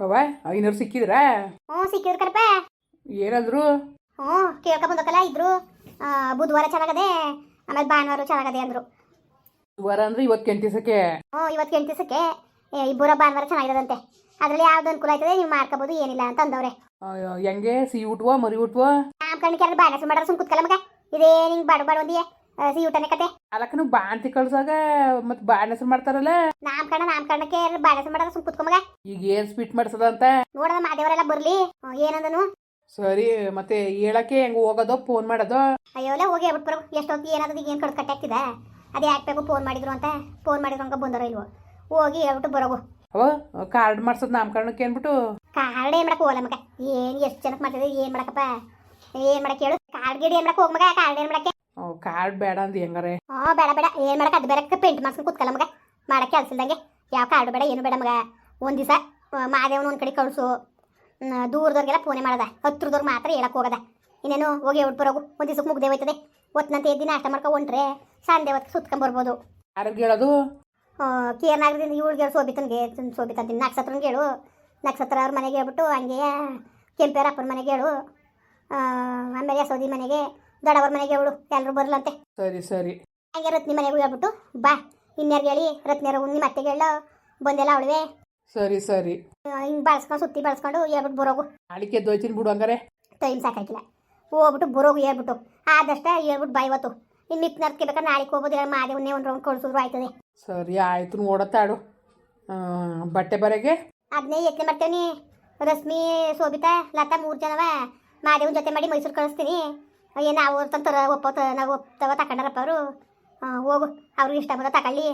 ಅವ ಐನೂರು ಸಿಕ್ಕಿದ್ರಾ? ಹ್ಞೂ ಸಿಕ್ಕಿದ್ರು ಕರಪ್ಪ ಏನಂದ್ರು? ಹ್ಞೂ ಕೇಳ್ಕ ಬಂದಕ್ಕಲ್ಲ ಇದ್ರು ಬುಧವಾರ ಚೆನ್ನಾಗದೆ ಆಮೇಲೆ ಭಾನುವಾರ ಚೆನ್ನಾಗದೆ ಅಂದ್ರು. ವಾರ ಅಂದ್ರೆ ಇವತ್ತು ಕೆಂಟಿಸಕ್ಕೆ ಹ್ಞೂ ಇವತ್ತು ಕೆಂಟಿಸಕ್ಕೆ ಇಬ್ಬರ ಭಾನುವಾರ ಚೆನ್ನಾಗಿರೋದಂತೆ. ಅದರಲ್ಲಿ ಯಾವ್ದು ಅನುಕೂಲ ಆಯ್ತದೆ ನೀವು ಮಾಡ್ಕೋಬೋದು ಏನಿಲ್ಲ ಅಂತ ಅಂದವ್ರೆ. ಹೆಂಗೆ? ಸಿಹಿ ಊಟವ ಮರಿ ಊಟವ? ನಮ್ಮ ಕಣ್ಣಿಗೆ ಬಾಣಸ ಮಾಡ್ರೆ ಸುಮ್ ಕುತ್ಕಲ್ಲ ಮಗ. ಇದೇ ನಿಂಗೆ ಬಾಡು ಬಾಡು ಒಂದಿಯೇ ಸಿ ಊಟನೇ ಕತೆ. ಅಲ್ಲಕ್ಕ ನೀವು ಬಾಂತಿ ಕಳ್ಸಾಗ ಮತ್ತೆ ಬಾಣ್ ಹೆಸರು ಮಾಡ್ತಾರಲ್ಲ? ನಾಮ್ ಕಣ್ಣ ಎರಡು ಬಾಣಸ ಮಾಡ್ರೆ ಸುಮ್ ಕುತ್ಕೊ ಮಗ. ಈಗ ಏನ್ ಸ್ವೀಟ್ ಮಾಡ್ಸದ ಅಂತ? ನೋಡದ ಮಾದೇವರೆಲ್ಲ ಬರ್ಲಿ. ಏನಂದನು? ಸರಿ ಮತ್ತೆ ಹೇಳಕ್ಕೆ ಹೆಂಗ್ ಹೋಗೋದೋ ಫೋನ್ ಮಾಡೋದು? ಅಯ್ಯೋಲ್ಲ ಹೋಗಿ ಹೇಳ್ಬಿಟ್ಟು ಬರೋ. ಎಷ್ಟೊತ್ತು ಏನಾದ್ರು ಈಗ ಏನು ಕಡ್ದು ಕಟ್ಟಾಗ್ತಿದೆ ಅದೇ ಹಾಕ್ಬೇಕು ಫೋನ್ ಮಾಡಿದ್ರು ಅಂತ? ಫೋನ್ ಮಾಡಿದ್ರು ಹಂಗ ಬಂದರೋ ಇಲ್ವೋ? ಹೋಗಿ ಹೇಳ್ಬಿಟ್ಟು ಬರೋಗು. ಅವ ಕಾರ್ಡ್ ಮಾಡ್ಸೋದು ನಾಮಕರಣಕ್ಕೆ ಏನ್ಬಿಟ್ಟು? ಕಾರ್ಡ್ ಏನ್ ಮಾಡಕ್ ಹೋಗಲ್ಲ ಮಗ. ಏನ್ ಎಷ್ಟು ಜನಕ್ಕೆ ಮಾಡ್ತಿದ್ರು ಏನ್ ಮಾಡಕಪ್ಪ? ಏನ್ ಮಾಡಕ್ ಹೇಳು? ಕಾರ್ಡ್ ಗಿಡ ಏನ್ ಮಾಡಕ್ ಹೋಗ್ ಮಗ? ಕಾರ್ಡ್ ಏನ್ ಮಾಡಕ್ಕೆ? ಕಾರ್ಡ್ ಬೇಡ ಅಂದ್ ಹೆಂಗಾರೆ. ಹಾ ಬೇಡ ಬೇಡ. ಏನ್ ಮಾಡಕ್? ಅದು ಬೇರೆ ಪೇಂಟ್ ಮಾಡ್ಸ್ಕೊಂಡು ಕೂತ್ಕಲ್ಲ ಮಗ. ಮಾಡಕ್ ಕೆಲಸ ಇಲ್ದಂಗೆ. ಯಾವ ಕಾರ್ಡ್ ಬೇಡ ಏನು ಬೇಡ ಮಗ. ಒಂದ್ ದಿವಸ ಮಾದೇವನ ಒಂದ್ ಕಡೆ ಕಳ್ಸು. ದೂರದವ್ರಿಗೆಲ್ಲ ಫೋನೇ ಮಾಡದ. ಹತ್ರದವ್ರಿಗೆ ಮಾತ್ರ ಹೇಳಕ್ ಹೋಗದ. ಇನ್ನೇನು ಹೋಗಿ ಬರೋಗು. ಒಂದ್ ದಿವಸಕ್ಕೆ ಮುಗ್ದೇ ಹೋಯ್ತದೆ. ಒತ್ತಿನಂತೆ ಎದ್ದು ನಾಷ್ಟ ಮಾಡ್ಕೊ ಹೊಂಟ್ರೆ ಸಂಡೆ ಹೊತ್ತು ಸುತ್ಕೊಂಬರ್ಬೋದು ಯಾರಿಗೆ ಹೇಳೋದು? ಕೇರ್ನಾಗದಿಂದ ಇವಳಿಗೆ ಸೋಬಿತನ್ಗೆ ಸೋಬಿತಂತೀನಿ ನಕ್ಷತ್ರನ್ಗೆ ಹೇಳು ನಕ್ಷತ್ರ ಅವ್ರ ಮನೆಗೆ ಹೇಳ್ಬಿಟ್ಟು ಹಂಗೆ ಕೆಂಪೇರ ಅಪ್ಪನ ಮನೆಗೆ ಹೇಳು. ಆಮೇಲೆ ಸೌದಿ ಮನೆಗೆ. ದೊಡ್ಡವ್ರ ಮನೆಗೆ ಅವಳು ಎಲ್ಲರೂ ಬರ್ಲಂತೆ. ಸರಿ ಸರಿ. ಹಂಗೆ ರತ್ನಿ ಮನೆಗೂ ಹೇಳ್ಬಿಟ್ಟು ಬಾ ಇನ್ಯಾರಿಗೆ ಹೇಳಿ ರತ್ನಿಯರು ನಿಮ್ಮ ಅತ್ತೆಗೆ ಹೇಳು ಬಂದೆಲ್ಲ ಅವಳಿವೆ. ಸರಿ ಸರಿ. ಹಿಂಗೆ ಬಳಸ್ಕೊಂಡು ಸುತ್ತಿ ಬಳಸ್ಕೊಂಡು ಹೇಳ್ಬಿಟ್ಟು ಬರೋಗು. ಅಳಿಕೆ ದೋಚಿನ ಬಿಡು ಹಂಗಾರೆ. ಟೈಮ್ ಸಾಕಾಗಿಲ್ಲ ಹೋಗ್ಬಿಟ್ಟು ಬರೋಗು ಹೇಳ್ಬಿಟ್ಟು. ಆದಷ್ಟ ಹೇಳ್ಬಿಟ್ಟು ಬಾ ಇವತ್ತು. ಇನ್ನು ಮಿತ್ ನರ್ಕೆ ಬೇಕಾದ್ರೆ ನಾಳೆಗೆ ಹೋಗ್ಬೋದು ಮಾದೇವನ್ನೇ ಒಂದು ರೌಂಡ್ ಕಳ್ಸಿದ್ರು ಆಯ್ತದೆ. ಸರಿ ಆಯ್ತು ನೋಡತ್ತಾಡು ಬಟ್ಟೆ ಬರೆಗೆ? ಅದನ್ನೇ ಯತ್ನೆ ಮಾಡ್ತೇವೆ ರಶ್ಮಿ ಶೋಭಿತಾ ಲತಾ ಮೂರು ಜನವ. ಮಾದೇವನ ಜೊತೆ ಮಾಡಿ ಮೈಸೂರು ಕಳಿಸ್ತೀನಿ. ಏನು ನಾವು ತಂತರ ಒಪ್ಪತ್ತ ನಾವು ಒಪ್ತವ ತಕೊಂಡಾರಪ್ಪ ಅವರು. ಹೋಗು ಅವ್ರಿಗೆ ಇಷ್ಟ ಬಂದ ತಗೊಳ್ಳಿ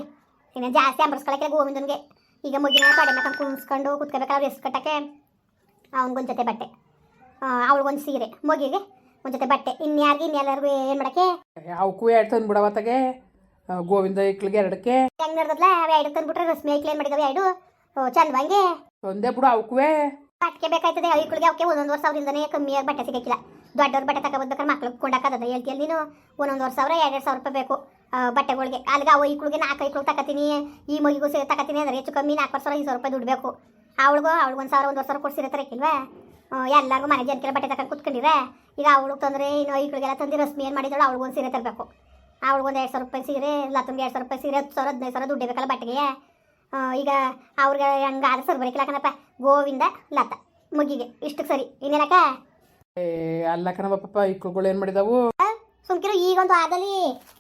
ಇನ್ನು ಜಾಸ್ತಿ ಅಂಬರ್ಸ್ಕೊಳಕ್ಕೆ ಗೋವಿಂದನಿಗೆ. ಈಗ ಮುಗಿನ ಪಡೆ ಮಕ್ಕ ಕುಣಿಸ್ಕೊಂಡು ಕುತ್ಕೋಬೇಕು ಅವ್ರು ಎಷ್ಟು ಕಟ್ಟಕ್ಕೆ. ಅವ್ನಿಗೊಂದು ಜೊತೆ ಬಟ್ಟೆ. ಅವಳಿಗೊಂದು ಸೀರೆ. ಮಗಿಗೆ ಒಂದು ಜೊತೆ ಬಟ್ಟೆ. ಇನ್ಯಾರಿಗೆ ಇನ್ನೆಲ್ಲರಿಗೂ ಏನು ಮಾಡಕ್ಕೆ? ಅವಕ್ಕೂ ಎರಡು ತಂದು ಬಿಡವತ್ತಾಗೆ ಗೋವಿಂದ ಇಕ್ಳಿಗೆ ಎರಡಕ್ಕೆ. ಹೆಂಗೆ ನಡೆದಲ್ಲ ಅವು ಎರಡು ತಂದ್ಬಿಟ್ರೆ ರಶ್ಮಿ ಏನು ಮಾಡಿದವೆ? ಎರಡು. ಚಂದವಂಗೆ ಒಂದೇ ಬಿಡು ಅವಕ್ಕೂ ಬಟ್ಟೆ ಬೇಕಾಯ್ತದೆ ಐಕ್ಳಿಗೆ ಅವಕ್ಕೆ ಒಂದೊಂದು ವರ್ಷ ಅವರಿಂದನೇ ಕಮ್ಮಿಯಾಗಿ ಬಟ್ಟೆ ಸಿಗಕ್ಕಿಲ್ಲ. ದೊಡ್ಡವ್ರ ಬಟ್ಟೆ ತಗೊಬರ್ಬೇಕಾದ್ರೆ ಮಕ್ಳು ಕೊಂಡಾಕದ ಹೇಳ್ತೀಯ ನೀನು? ಒಂದೊಂದು ವರ್ಷ ಸಾವಿರ ಎರಡು ಸಾವಿರ ರೂಪಾಯಿ ಬೇಕು ಬಟ್ಟೆಗಳಿಗೆ. ಅಲ್ಲಿಗೆ ಅವು ಈಕ್ಳಿಗೆ ನಾಲ್ಕು ಐಕ್ಳು ತಗೋತೀನಿ ಈ ಮಗಿಗೂ ಸೇರಿ ತಗೋತೀನಿ ಅಂದ್ರೆ ಹೆಚ್ಚು ಕಮ್ಮಿ ನಾಲ್ಕು ವರ್ಷ ಐದು ಸಾವಿರ ರೂಪಾಯಿ ದುಡ್ಡು ಬೇಕು. ಅವಳಿಗೂ ಒಂದು ಸಾವಿರ, ಒಂದು ವರ್ಷ ಸೀರೆ ತರಕಿಲ್ವಾ ಎಲ್ಲರಿಗೂ ಮನೆ ಜನಕ್ಕೆಲ್ಲ ಬಟ್ಟೆ ತಗೊಂಡು ಕುತ್ಕೊಂಡಿರ ಈಗ ಅವಳಿಗೆ ತಂದ್ರೆ ಇನ್ನು ಈಕ್ಳಿಗೆಲ್ಲ ತಂದು ರಶ್ಮಿ ಏನು ಮಾಡಿದಳು ಅವಳಿಗೊಂದು ಸೀರೆ ತರಬೇಕು. ಅವಳಿಗೊಂದು ಎರಡು ಸಾವಿರ ರೂಪಾಯಿ ಸೀರೆ ಲತ್ತಂಗೆ ಎರಡು ಸಾವಿರ ರೂಪಾಯಿ ಸೀರೆ, ಹತ್ತು ಸಾವಿರ, ಹದಿನೈದು ಸಾವಿರ ದುಡ್ಡು ಬೇಕಲ್ಲ ಬಟ್ಟೆಗೆ. ಈಗ ಅವ್ರಿಗೆ ಹಂಗೆ ಸರ್ ಬರೀಕಿಲ್ಲ ಕಣಪ್ಪ. ಗೋವಿಂದ ಲತಾ. ಮುಗಿಗೆ. ಇಷ್ಟಕ್ಕೆ ಸರಿ. ಇನ್ನೇನಕ್ಕ? ಏ ಅಲ್ಲ ಕಣವ ಪಾಪ ಇಕ್ಳುಗಳು ಏನು ಮಾಡಿದಾವು? ಸುಮ್ಕಿರು ಈಗೊಂದು ಆದಲ್ಲಿ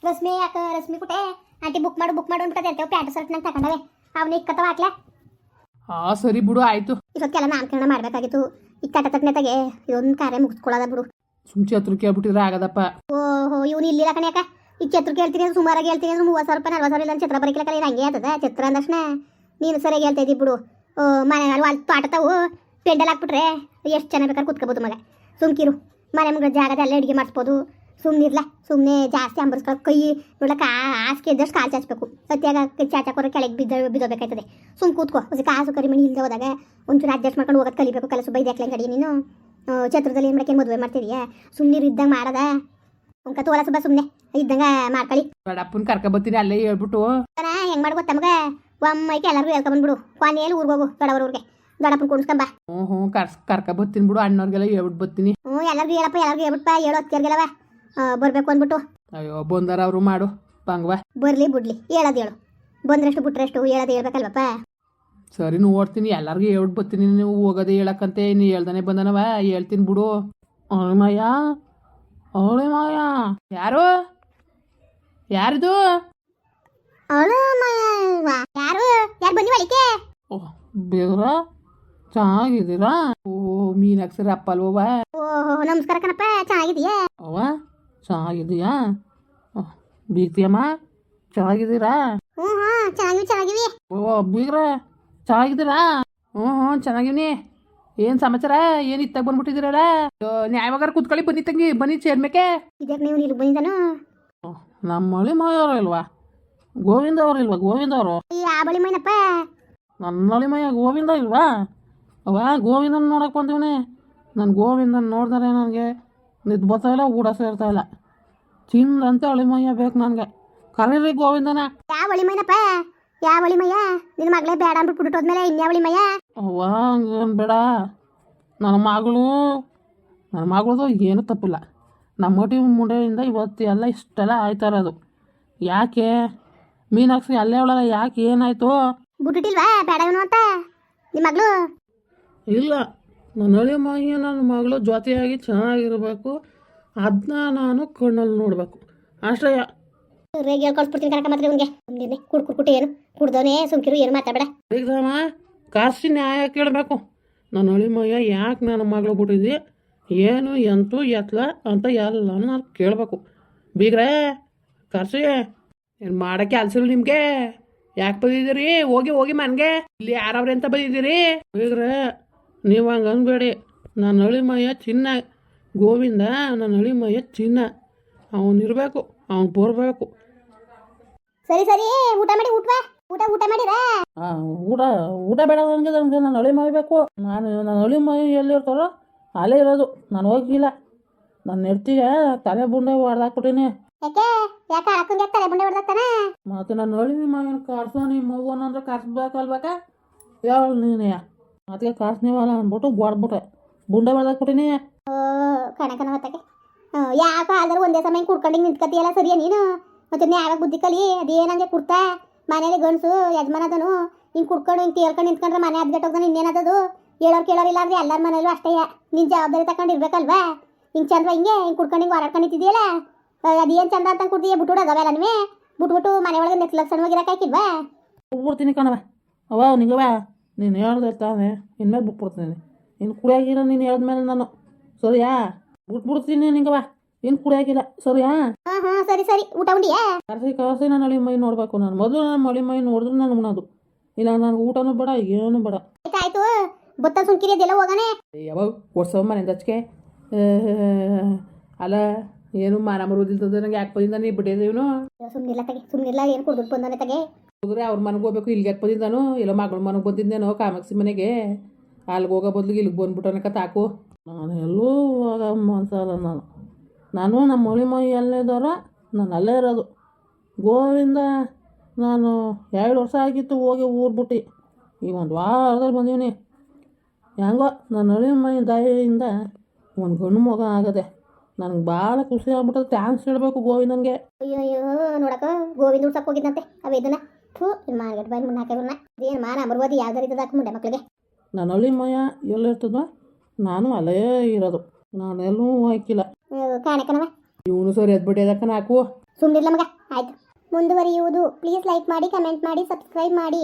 ರಶ್ಮಿ ಯಾಕ ರಶ್ಮಿ ಕುಟೆ? ಆಂಟಿ ಬುಕ್ ಮಾಡು ಬುಕ್ ಮಾಡು ಅಂತ. ಇರ್ತೇವೆ ಪ್ಯಾಂಟ್ ಶರ್ಟ್ ನಂಗೆ ತಗೊಂಡವೆ. ಅವನ್ನ ಇಕ್ಕತ್ತವ ಹಾಕ್ಲ. ಹಾಂ ಸರಿ ಬಿಡು ಆಯಿತು. ಇವತ್ತೆಲ್ಲ ನಾಮಕರಣ ಮಾಡಬೇಕಾಗಿತ್ತು. ಈ ಕಟ ತಟ್ಟನೆತಾಗೆ ಇದೊಂದು ಕಾರ್ಯ ಮುಗಿಸ್ಕೊಳ್ಳೋದ ಬಿಡು. ಸುಮ್ಚಿ ಹತ್ರ ಕೇಳ್ಬಿಟ್ಟಿದ್ರೆ ಆಗದಪ್ಪ. ಓಹೋ ಇವನು ಇಲ್ಲಿಲ್ಲ ಕಣ್ಯಾಕ ಈಗ ಚಿತ್ರಕ್ಕೆ ಹೇಳ್ತೀನಿ ಅಂದ್ರೆ ಸುಮಾರಾಗಿ ಹೇಳ್ತೀನಿ ಅಂದ್ರೆ ಮೂವತ್ತು ಸಾವಿರ ರೂಪಾಯಿ, ನಲ್ವತ್ತು ಸಾವಿರ ಇಲ್ಲ ಚಿತ್ರ ಬರೀಕಲ್ಲ ಇದು ಹಂಗೆ ಚಿತ್ರ ದಕ್ಷಣ ಅಂದಕ್ಷಣ ನೀನು ಸರಿಯಾಗಿ ಹೇಳ್ತಾ ಇದ್ದಿ ಬಿಡು. ಮನೆ ಅಲ್ಲಿ ತೋಟತಾವು ಪೆಂಡಲ್ ಹಾಕ್ಬಿಟ್ರೆ ಎಷ್ಟು ಚೆನ್ನಾಗಿ ಬೇಕಾದ್ರೆ ಕುತ್ಕೋಬೋದು ಮಗ. ಸುಮ್ಕಿರು. ಮನೆ ಮಗ ಜಾಗದಲ್ಲೇ ಅಡುಗೆ ಮಾಡಿಸ್ಬೋದು. ಸುಮ್ಮನಿರ್ಲ ಸುಮ್ಮನೆ ಜಾಸ್ತಿ ಅಂಬರ್ಸ್ಕೊಳ್ಳೋ ಕೈ ನೋಡ್ಲಕ್ಕ ಹಾಸಿಗೆ ಇದ್ದಷ್ಟು ಕಾಲು ಚಾಚಬೇಕು. ಸತ್ಯಾಗ ಚಾಚಾಕೋರ ಕೆಳಗೆ ಬಿದ್ದ ಬಿದ್ದೋಬೇಕಾಯ್ತದೆ ಸುಮ್ ಕೂತ್ಕೋ. ಅದಕ್ಕೆ ಕಾಸು ಕರಿಮಣಿ ಇಲ್ಲದೆ ಹೋದಾಗ ಒಂಚೂರು ಅಡ್ಜಸ್ಟ್ ಮಾಡ್ಕೊಂಡು ಹೋಗೋದು ಕಲಿಬೇಕು. ಕಲಸು ಸುಬೈ ಹಾಕ್ಲಂಗೆ ಗಡಿ ನೀನು. ಛತ್ರದಲ್ಲಿ ಏನು ಮಾಡಕ್ಕೆ ಮದುವೆ ಮಾಡ್ತಿದೀಯಾ? ಸುಮ್ಮನಿರು ಇದ್ದಂಗೆ ಮಾಡದ ಉಂಕ ತೋಲ ಸುಬ್ಬ ಸುಮ್ಮನೆ ಇದ್ದಂಗ ಮಾಡ್ಕೊಳ್ಳಿ ದೊಡ್ಡಪ್ಪನ ಕರ್ಕೊಬತ್ತೀನಿ ಅಲ್ಲೇ ಹೇಳ್ಬಿಟ್ಟು. ಹೆಂಗ್ ಮಾಡಿ ತಮಗ? ಮಗ ಒಮ್ಮೈಕೆ ಎಲ್ಲರಿಗೂ ಹೇಳ್ಕೊಂಬಂದ್ಬಿಡು ಕೊನೆಯಲ್ಲಿ ಊರಿಗೆ ಹೋಗು? ದೊಡ್ಡವ್ರ ಊರಿಗೆ. ದೊಡ್ಡಪ್ಪನ ಕುಣಿಸ್ಕೊಂಬ ಹ್ಞೂ ಹ್ಞೂ ಕರ್ಸ್ ಕರ್ಕೊಬತ್ತೀನಿ ಬಿಡು ಅಣ್ಣವ್ರಿಗೆಲ್ಲ ಹೇಳ್ಬಿಟ್ಟು ಬರ್ತೀನಿ. ಹ್ಞೂ ಎಲ್ಲರಿಗೂ ಹೇಳಪ್ಪ ಎಲ್ಲರಿಗೂ ಹೇಳ್ಬಿಟ್ಪ ಹೇಳೋ ಹೊತ್ತಿಗೆಲ್ಲವ ಬರ್ಬೇಕು ಅಂದ್ಬಿಟ್ಟು. ಅಯ್ಯೋ ಬಂದಾರ ಅವರು ಮಾಡು ಪಂಗವ ಬರ್ಲಿ ಬಿಡ್ಲಿ ಹೇಳೋದು ಹೇಳು. ಬಂದ್ರಷ್ಟು ಬಿಟ್ರಷ್ಟು ಹೇಳೋದು ಹೇಳ್ಬೇಕಲ್ವಪ್ಪ? ಸರಿ ನೋಡ್ತೀನಿ ಎಲ್ಲರಿಗೂ ಹೇಳ್ಬಿಟ್ಟು ಬರ್ತೀನಿ ನೀವು ಹೋಗೋದೇ ಹೇಳಕ್ಕಂತೆ ನೀ ಹೇಳ್ದಾನೆ ಬಂದನವ ಹೇಳ್ತೀನಿ ಬಿಡು. ಅಮ್ಮಯ್ಯ ಮಾಯ ಅವಳೆ ಮಾಯ ಯಾರು? ಯಾರದು? ಅವಳು ಯಾರು? ಯಾರು ಬನ್ನಿ ಒಳಿಕೆ ಓ ಬೇಗ್ರ ಚೆನ್ನಾಗಿದ್ದೀರಾ? ಓ ಮೀನಾಕ್ಷರ ಅಪ್ಪ ಅಲ್ವವ ಓಹೋ ನಮಸ್ಕಾರ ಕಣಪ್ಪ ಚೆನ್ನಾಗಿದೀಯಾ ಅವ್ವ ಚೆನ್ನಾಗಿದೀಯಾ ಬೀಗ್ತಿಯಮ್ಮ ಚೆನ್ನಾಗಿದ್ದೀರಾ? ಹ್ಞೂ ಹ್ಞೂ ಚೆನ್ನಾಗಿವಿ ಚೆನ್ನಾಗಿವಿ. ಓ ಬೀಗ್ರ ಚೆನ್ನಾಗಿದ್ದೀರಾ? ಹ್ಞೂ ಹ್ಞೂ ಚೆನ್ನಾಗಿವ್ನಿ. ಏನು ಸಮಾಚಾರ? ಏನ್ ಇತ್ತಾಗ ಬಂದ್ಬಿಟ್ಟಿದಿರಲ್ಲ ನ್ಯಾಯವಾಗಾರ ಕುತ್ಕೊಳ್ಳಿ ಬನ್ನಿ ತಂಗಿ ಬನ್ನಿ ಚೇರ್ಮೇಕೆ ಇದಕ್ಕೆ ನೀವು ಇಲ್ಲಿ ಬಂದಿದ್ದಾನು? ನಮ್ಮ ಮಳಿ ಮಾಯವ್ರು ಇಲ್ವಾ? ಗೋವಿಂದ ಅವ್ರು ಇಲ್ವಾ? ಗೋವಿಂದ ಅವರು? ಆ ಬಳಿ ಮೈನಪ್ಪ. ನನ್ನ ಮಳಿ ಮಯ್ಯ ಗೋವಿಂದ ಇಲ್ವಾ? ಅವ ಗೋವಿಂದನ ನೋಡಕ್ಕೆ ಬಂದಿವ್ನಿ. ನನ್ನ ಗೋವಿಂದನ ನೋಡಿದ್ರೆ ನನಗೆ. ನಿದ್ದು ಬರ್ತಾ ಇಲ್ಲ ಊಟ ಸೇರ್ತಾ ಇಲ್ಲ. ಚಿಂದಂತೆ ಅಳಿಮಯ್ಯ ಬೇಕು ನನಗೆ. ಕರೀರಿ ಗೋವಿಂದನ. ಯಾವ ಬಳಿ ಮೈನಪ್ಪ? ಯಾವ ಬಳಿ ಮಯ್ಯ ನಿನ್ನ ಮಗಳೇ ಬೇಡ ಅಂದ್ಬಿಟ್ಟು ಬಿಟ್ಟು ಹೋದ್ಮೇಲೆ ಇನ್ಯಾವ ಬಳಿ ಮಯ್ಯ ಅವ್ವ ಹಂಗೇನು ಬೇಡ. ನನ್ನ ಮಗಳು ನನ್ನ ಮಗಳದು ಏನೂ ತಪ್ಪಿಲ್ಲ. ನಮ್ಮ ಮಟಿ ಮುಂಡೆಯಿಂದ ಇವತ್ತು ಎಲ್ಲ ಇಷ್ಟೆಲ್ಲ ಆಯ್ತಾ ಇರೋದು ಯಾಕೆ? ಮೀನಾಕ್ಷಿ ಅಲ್ಲೇ ಅವಳಲ್ಲ ಯಾಕೆ ಏನಾಯಿತು? ಬಿಟ್ಟಿಲ್ವಾ ಅಂತ? ನಿಮ್ಮ ಮಗಳು? ಇಲ್ಲ ನನ್ನ ಹಳೆ ಮಗಿ ನನ್ನ ಮಗಳು ಜೊತೆಯಾಗಿ ಚೆನ್ನಾಗಿರಬೇಕು. ಅದನ್ನ ನಾನು ಕಣ್ಣಲ್ಲಿ ನೋಡಬೇಕು. ಅಷ್ಟೇ. ರೇಗಿ ಕಳ್ಸ್ಬಿಡ್ತೀನಿ ಕಣಕ ಮಾತ್ರ ಇವ್ನಿಗೆ. ಕುಡ್ ಕುಡ್ ಕುಟ್ಟಿ ಏನು. ಕುಡ್ದವನೇ ಸುಮ್ಕಿರು ಏನು ಮಾತಾಡಬೇಡ. ಕಾಸಿ ನ್ಯಾಯ ಕೇಳಬೇಕು. ನನ್ನ ಹಳಿ ಮಯ್ಯ ಯಾಕೆ ನನ್ನ ಮಗಳು ಬಿಟ್ಟಿದ್ದಿ? ಏನು, ಎಂತು, ಎತ್ಲ ಅಂತ ಎಲ್ಲ ನಾನು ಕೇಳಬೇಕು. ಬೀಗ್ರೆ ಕರ್ಸಿ ಏನು ಮಾಡೋಕ್ಕೆ ಅಲ್ಸಿಲ್ಲ ನಿಮಗೆ? ಯಾಕೆ ಬಂದಿದ್ದೀರಿ? ಹೋಗಿ ಹೋಗಿ ಮನೆಗೆ. ಇಲ್ಲಿ ಯಾರವ್ರೆ ಅಂತ ಬಂದಿದ್ದೀರಿ? ಬೀಗ್ರೆ, ನೀವು ಹಂಗೆ ಅನ್ಬೇಡಿ. ನನ್ನ ಹಳಿ ಮಯ್ಯ ಚಿನ್ನ, ಗೋವಿಂದ ನನ್ನ ಹಳಿ ಮಯ್ಯ ಚಿನ್ನ. ಅವನಿರಬೇಕು, ಅವನು ಬರಬೇಕು. ಸರಿ ಸರಿ, ಊಟ ಮಾಡಿ ಊಟವಾ ಊಟ ಊಟ ಮಾಡಿರಾ ಆ, ಊಟ ಊಟ ಬೇಡ ನನಗೆ ನನಗೆ ನಾನು ಅಳಿ ಬೇಕು. ನಾನು ನನ್ನ ಅಳಿ ಮೈ ಎಲ್ಲಿರ್ತಾರೋ ಅಲ್ಲೇ ಇರೋದು. ನಾನು ಹೋಗಿಲ್ಲ. ನನ್ನ ಹೆಡ್ತಿಗೆ ತಲೆ ಬುಂಡೆ ಹೊಡೆದಾಕ್ಬಿಟ್ಟಿನಿ ಯಾಕೆ? ಯಾಕೆ ಅಕ್ಕಂಗೆ ತಲೆ ಬಂಡೆ ಹೊಡೆದಾಗ್ತಾನ ಮತ್ತು ನನ್ನ ಹಳಿ ಮಗನ ಕಾರ್ಸೋ ನಿಮ್ಮ ಮಗುನ ಅಂದ್ರೆ ಕಾರ್ಸ್ಬೇಕಲ್ಬೇಕ ಹೇಳು ನೀನೇ? ಅದಕ್ಕೆ ಕಾರ್ಸ್ನೇವಲ್ಲ ಅಂದ್ಬಿಟ್ಟು ಹೊಡ್ಬಿಟ್ಟೆ ಬುಂಡೆ ಹೊಡೆದಾಕ್ಬಿಟ್ಟಿನಿ ಓ ಕಣಕನ ಹೊತ್ತಕ್ಕೆ ಯಾಕೆ ಆದ್ರೆ ಒಂದೇ ಸಮಯ ಕುಡ್ಕೊಂಡು ನಿಂತ್ಕತಿಯಲ್ಲ ಸರಿಯಾ ನೀನು? ಮತ್ತೆ ನೀ ಯಾವಾಗ ಬುದ್ಧಿ ಕಲಿ ಅದೇನಂಗೆ ಕುಡ್ತಾ? ಮನೇಲಿ ಗಂಡಸು, ಯಜಮಾನ ಅದನು. ಹಿಂಗೆ ಕುಡ್ಕೊಂಡು, ಹಿಂಗೆ ತೇಳ್ಕೊಂಡು ನಿಂತ್ಕೊಂಡ್ರೆ ಮನೆ ಅದ್ಗೆಟ್ಟೋಗ್ದಾನೆ ಇನ್ನೇನದದು? ಹೇಳೋರು ಕೇಳೋರು ಇಲ್ಲ ಅಂದ್ರೆ ಎಲ್ಲರ ಮನೇಲೂ ಅಷ್ಟೇ. ನಿನ್ನ ಜವಾಬ್ದಾರಿ ತಗೊಂಡು ಇರ್ಬೇಕಲ್ವಾ? ಹಿಂಗೆ ಚಂದ್ರ ಹಿಂಗೆ ಹಿಂಗೆ ಕುಡ್ಕೊಂಡು ಹಿಂಗೆ ಹೊರಾಡ್ಕೊಂಡು ಅದೇನು ಚಂದ ಅಂತ ಕೊಡ್ತೀಯ ಬಿಟ್ಬಿಡು ಅದಾವೆಲ್ಲ ಬಿಟ್ಬಿಟ್ಟು ಮನೆ ಒಳಗೆ ನೆಕ್ಲಕ್ಷಣವಾಗಿರಕ್ಕಾಕಿಲ್ವಾ ಬಿಡ್ತೀನಿ ಕಣವ ಅವ ನಿಂಗವ ನೀನು ಹೇಳ್ದೆ ತಾನೆ. ಇನ್ಮೇಲೆ ಬಿಟ್ಬಿಡ್ತೀನಿ. ನೀನು ಕುಡಿಯಾಗಿರೋ ನೀನು ಹೇಳಿದ್ಮೇಲೆ ನಾನು. ಸರಿಯಾ? ಬಿಟ್ಬಿಡ್ತೀನಿ ನಿಂಗವ ಇನ್ನು ಕುಡಿಯಾಗಿಲ್ಲ ಸರಿಯಾ? ಹಾಂ ಹಾಂ ಸರಿ ಸರಿ. ಊಟ ಉಂಡಿಯಾ? ಕರ್ಸಿ ಕರ್ಸಿ ನಾನು ಅಳಿ ಮೈ ನೋಡಬೇಕು. ನಾನು ಮೊದಲು ನಾನು ಮಳಿ ಮೈ ನೋಡಿದ್ರೆ ನಾನು ಉಣ್ಣೋದು ಇಲ್ಲ ನಾನು ಊಟನೂ ಬೇಡ ಏನು ಬೇಡ. ಆಯ್ತು ಆಯ್ತು ಬೊತ್ತ ಸುಮ್ಕಿರಿ ಅದೆಲ್ಲ ಹೋಗೋಣ ಯಾವಾಗ ಕೊಡ್ಸವ ಮನೆ ದಚ್ಕೆ. ಅಲ್ಲ ಏನು ಮಾನ ಮರುದಿಲ್ತದ ನಂಗೆ ಯಾಕೆ ಬಂದಿಂದ ನೀ ಬಿಟ್ಟಿದ್ದೆ ಇವನು? ಸುಮ್ಮನಿಲ್ಲ ತಗೆ ಸುಮ್ಮನಿಲ್ಲ ಏನು ಕುಡ್ದು? ಬಂದಾನೆ ತಗೆ. ಹೋದ್ರೆ ಅವ್ರ ಮನೆಗೆ ಹೋಗ್ಬೇಕು ಇಲ್ಲಿಗೆ ಯಾಕೆ ಬಂದಿದ್ದಾನು? ಇಲ್ಲ ಮಗಳ ಮನೆಗೆ ಬಂದಿದ್ದೇನೋ ಕಾಮಾಕ್ಷಿ ಮನೆಗೆ. ಅಲ್ಲಿಗೆ ಹೋಗೋ ಬದಲಿಗೆ ಇಲ್ಲಿಗೆ ಬಂದ್ಬಿಟ್ಟನಕ ತಾಕು. ನಾನು ಎಲ್ಲೂ ಹೋಗ ಮನ್ಸಲ್ಲ ನಾನು. ನಾನು ನಮ್ಮ ಮಳಿ ಮೈ ಎಲ್ಲಿದ್ದಾರ ನಾನು ಅಲ್ಲೇ ಇರೋದು. ಗೋವಿಂದ ನಾನು ಎರಡು ವರ್ಷ ಆಗಿತ್ತು ಹೋಗಿ ಊರು ಬಿಟ್ಟು. ಈಗ ಒಂದು ವಾರದಲ್ಲಿ ಬಂದೀನಿ ಹೆಂಗೋ ನನ್ನ ಹಳಿ ಮೈ ದಯೆಯಿಂದ ಒಂದು ಗಂಡು ಮಗ ಆಗದೆ ನನಗೆ ಭಾಳ ಖುಷಿ ಆಗ್ಬಿಟ್ಟು ಥ್ಯಾಂಕ್ಸ್ ಹೇಳಬೇಕು ಗೋವಿಂದನಿಗೆ ಅಯ್ಯೋ ಅಯ್ಯೋ ನೋಡಕ ಗೋವಿಂದ ಉಡ್ಸಕ್ ಹೋಗಿದ್ದಂತೆ ಅವ ಇದನ್ನ ಥೂ ಮಾರ್ಕೆಟ್ ಬಾಯ್ ಮುನ್ನ ಹಾಕಿವ್ರನ್ನ ಏನು ಮಾನ ಅಮರ್ವಾದಿ ಯಾವ್ದಾರು ಇದ್ದದಾಕ ಮುಂಡೆ ಮಕ್ಕಳಿಗೆ ನನ್ನ ಹಳ್ಳಿ ಮಯ ಎಲ್ಲಿರ್ತದೋ ನಾನು ಅಲ್ಲೇ ಇರೋದು. ನಾನೆಲ್ಲೂ ಹಾಕಿಲ್ಲ. ಕಾಣಕನವ ಇವನು ಸರಿ ಎದ್ಬಿಟ್ಟಿದ್ದಕ್ಕ ನಾಕು ಸುಮ್ಮನಿಲ್ಲ ಮಗ ಆಯ್ತು. ಮುಂದುವರಿಯುವುದು ಪ್ಲೀಸ್ ಲೈಕ್ ಮಾಡಿ ಕಮೆಂಟ್ ಮಾಡಿ ಸಬ್ಸ್ಕ್ರೈಬ್ ಮಾಡಿ.